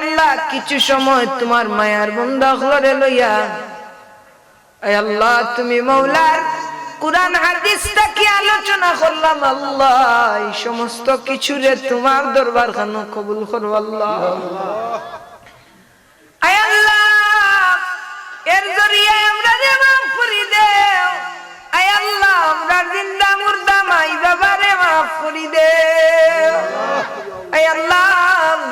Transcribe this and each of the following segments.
আল্লাহ, কিছু সময় তোমার মায়ার হলরে লইয়া। আয় আল্লাহ, তুমি মৌলার কোরআন, হাদিসটা কি আলোচনা করলাম? আল্লাহ, এই সমস্ত কিছু রে তোমার দরবার খানো কবুল করো, আল্লাহ। আয় আল্লাহ, এর জরিয়ে আমরা রে মাফ করি দেও। আয় আল্লাহ, আমরা জিন্দা মুর্দা, মাই বাবারে মাফ করি দেও। আয় আল্লাহ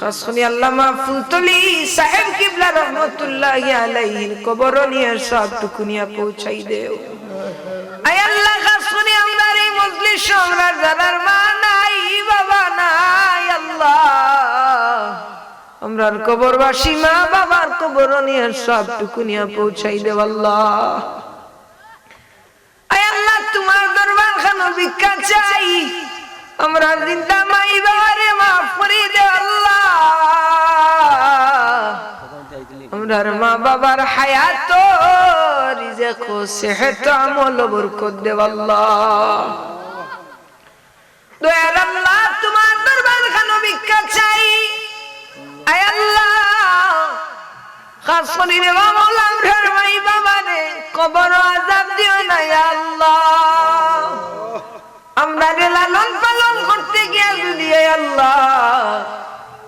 খাস করে আল্লামা ফুলতলি সাহেব কিবলা রহমতুল্লাহ আলাইহির কবর নিয়ে সব টুকুনিয়া পৌঁছাই দেও। আয় আল্লাহ, খাস করে আমরার এই মজলিস আমরা জানার মা নাই, বাবা নাই আল্লাহ। আমরার কবরবাসী মা বাবার কবর নিয়ে সব টুকুনিয়া পৌঁছাই দেব আল্লাহ। আয় আল্লাহ, তোমার দরবার খানো ভিক্ষা চাই। আমরা জিন্দা মাই বাবারে মাফ করে দে আল্লাহ। আমরার মা বাবার হায়াত রিজেক সেহত আমল বরকত দেব আল্লাহ। দয়াল আল্লাহ, তোমার দরবার খানো ভিক্ষা চাই। আয় আল্লাহ। খাস করে রে মাওলা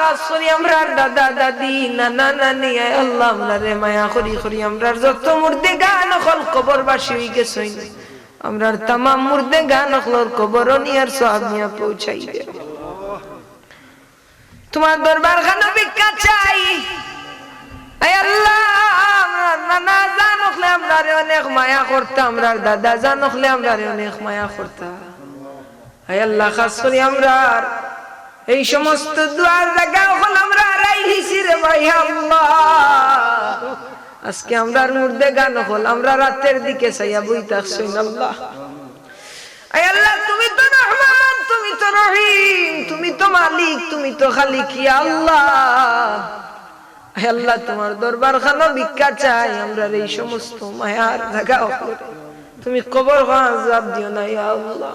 খাস করি আমরার দাদা, দাদি, নানা, নানি আল্লাহ আমরা মায়া, করি পৌঁছাই তোমার দরবার খানা ভিক্ষা চাই। আমরা আমরা অনেক মায়া করতাম, আমরার দাদা জান আমরা অনেক মায়া করতাম। আল্লাহ, খাস এই সমস্ত দুয়ার জায়গা হল আমরা রে আজকে আমরার মুর্দে গান হল, আমরা রাতের দিকে চাইয়া বই থাকছি আল্লাহ। তুমি তো রহমান, তুমি তো রহিম, তুমি তো মালিক, তুমি তো খালিক আল্লাহ। আল্লাহ, তোমার দরবার খানো চাই, আমরা এই সমস্ত মায়ার তুমি কবর আজাব দিও না আল্লাহ।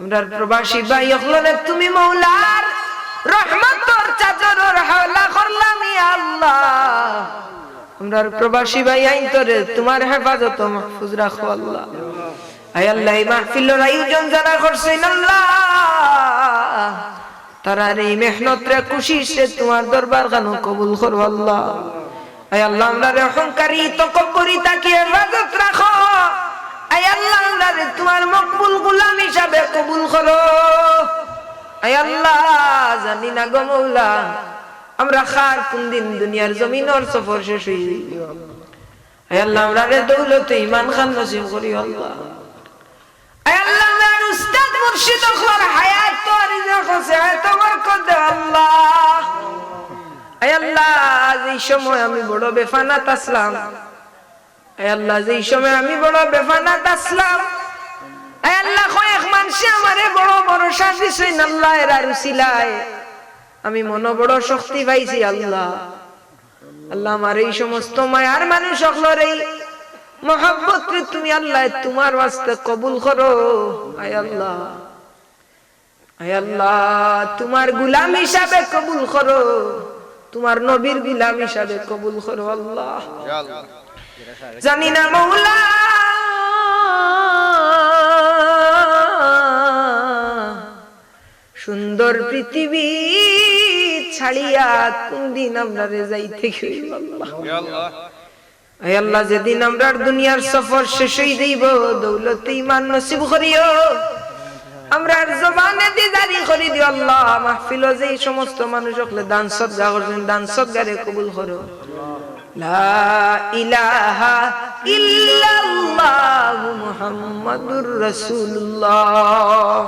আমরার প্রবাসী ভাই হলরে তুমি মৌলার রহমতর চাদরর হাওলা করলাম আল্লাহ। আমরার প্রবাসী ভাই আইন তোরে, তোমার হেফাজত মাহফুজ রাখো আল্লাহ। আয় আল্লাহ, এই মাহফিলের আয়োজন যারা করছেন আল্লাহ তারার এই মেহনত রে খুশি, সে তোমার দরবার গানো কবুল করো আল্লাহ। আয় আল্লাহ, আমরা রে অহংকারী, তকব্বরি তাকে হেফাজত রাখো। তোমার কবুল জানি না আমরা ইমান তো আল্লাহ আমি বড় বেফানাত আসলাম। আয় আমি বড় বেফানাত আসলাম বড় আমি মন বড় শক্তি পাইছি আল্লাহ। আল্লাহ আমার এই সমস্ত মায়ার মানুষ সকলের তুমি আল্লাহ, তোমার ওয়াস্তে কবুল করো। আয় আল্লাহ তোমার গুলাম হিসাবে কবুল করো। তোমার নবীর গুলাম হিসাবে কবুল করো আল্লাহ। জানি না মৌলা। সুন্দর পৃথিবী ছাড়িয়া কোন দিন আমরা যাইতে আয় আল্লাহ। যেদিন আমরা দুনিয়ার সফর শেষ হই দিব দৌলত ইমান নসিব করিও। আমরা জবানে দি জারি করি দিও আল্লাহ মাহফিল যে সমস্ত মানুষ দান সদগা করছেন দান সদগারে কবুল করো। লা ইলাহা রাসূলুল্লাহ।